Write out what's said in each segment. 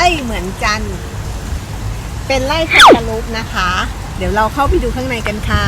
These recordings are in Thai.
ไร่เหมือนจัน เป็นไร่แคนตาลูปนะคะ เดี๋ยวเราเข้าไปดูข้างในกันค่ะ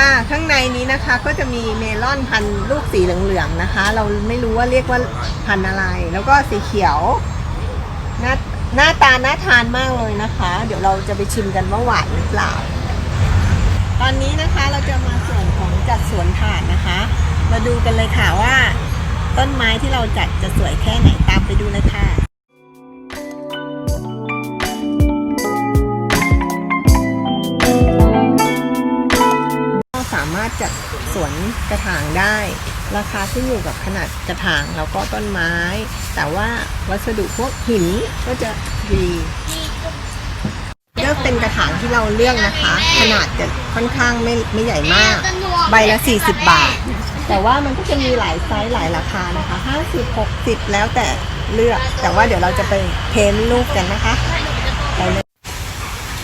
ค่ะข้างในนี้นะคะก็จะมีเมลอนพันลูกสีเหลืองๆนะคะ เราไม่รู้ว่าเรียกว่าพันอะไร แล้วก็สีเขียวหน้าหน้าตาน่าทานมากเลยนะคะ เดี๋ยวเราจะไปชิมกันว่าหวานหรือเปล่า ตอนนี้นะคะเราจะมาส่วนของจัดสวนถาดนะคะ มาดูกันเลยค่ะว่า ต้นไม้ที่เราจัดจะสวยแค่ไหนตามไปดูเล วนกระถางได้ ราคาขึ้นอยู่กับขนาดกระถางแล้วก็ต้นไม้ แต่ว่าวัสดุพวกหินก็จะดีเลือกเป็นกระถางที่เราเลือกนะคะ ขนาดจะค่อนข้างไม่ไม่ใหญ่มาก ใบละ 40 บาท แต่ว่ามันก็จะมีหลายไซส์หลายราคานะคะ 50 60 แล้วแต่เลือก แต่ว่าเดี๋ยวเราจะไปเพ้นท์รูปกันนะคะ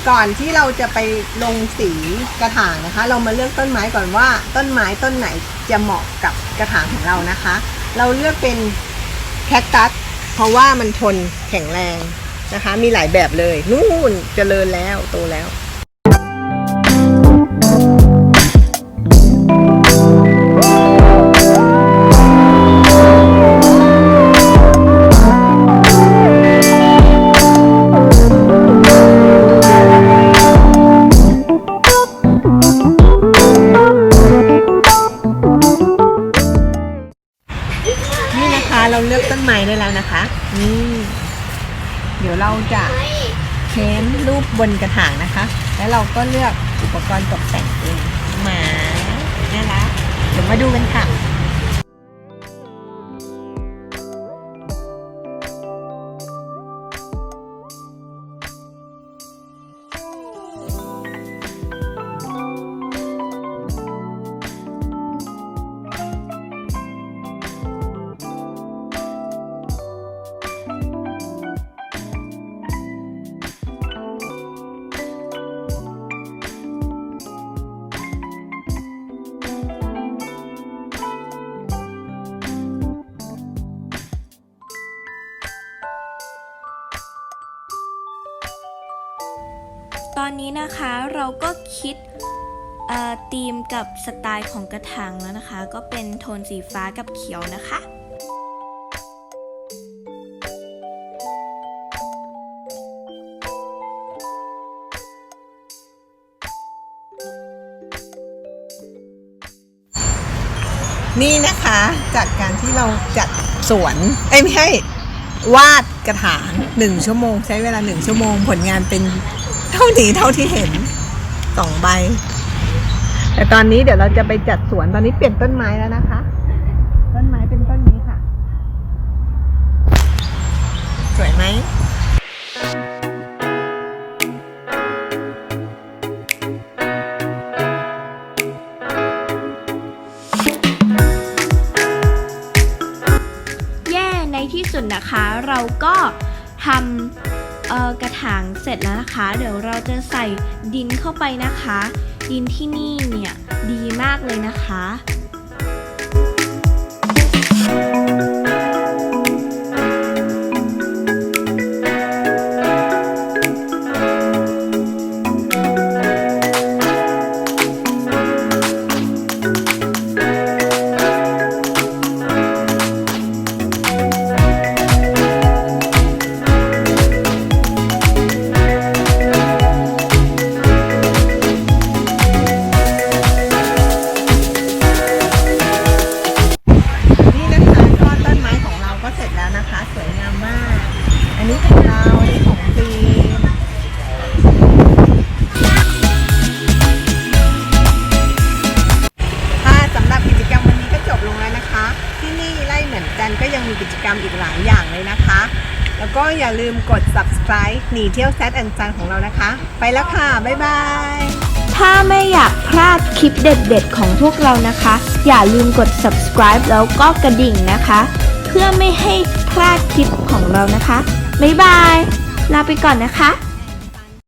ก่อนที่เราจะไปลงสีกระถางนะคะ เรามาเลือกต้นไม้ก่อนว่าต้นไม้ต้นไหนจะเหมาะกับกระถางของเรานะคะ เราเลือกเป็นแคคตัสเพราะว่ามันทนแข็งแรงนะคะ มีหลายแบบเลยนู่นเจริญแล้วโตแล้ว แล้วนะคะ นี่เดี๋ยวเราจะเพ้นรูปบนกระถางนะคะ แล้วเราก็เลือกอุปกรณ์ตกแต่งเองหมาน่ารักเดี๋ยวมาดูกันค่ะ ตอนนี้นะคะเราก็คิดธีมกับสไตล์ของกระถางแล้วนะคะ ก็เป็นโทนสีฟ้ากับเขียวนะคะนี่นะคะจากการที่เราจัดสวนเอ้ไม่ใช่วาดกระถางหนึ่งชั่วโมง ใช้เวลาหนึ่งชั่วโมง ผลงานเป็น ท่านี้เท่าที่เห็นสองใบ แต่ตอนนี้เดี๋ยวเราจะไปจัดสวนตอนนี้เปลี่ยนต้นไม้แล้วนะคะ ต้นไม้เป็นต้นนี้ค่ะ สวยไหมแย่ในที่สุดนะคะเราก็ทำเอ่อ กระถางเสร็จแล้วนะคะ เดี๋ยวเราจะใส่ดินเข้าไปนะคะ ดินที่นี่เนี่ยดีมากเลยนะคะ นี้ของเราอันนี้ของฟิล์มสำหรับกิจกรรมวันนี้ก็จบลงแล้วนะคะ ที่นี่ไล่เหมือนกันก็ยังมีกิจกรรมอีกหลายอย่างเลยนะคะ แล้วก็อย่าลืมกด subscribe หนีเที่ยวแซดแอนจันของเรานะคะ ไปแล้วค่ะ บ๊ายบายถ้าไม่อยากพลาดคลิปเด็ดๆ ของพวกเรานะคะ อย่าลืมกด subscribe แล้วก็กระดิ่งนะคะ เพื่อไม่ให้พลาดคลิปของเรานะคะ บ๊ายบาย ลาไปก่อนนะคะ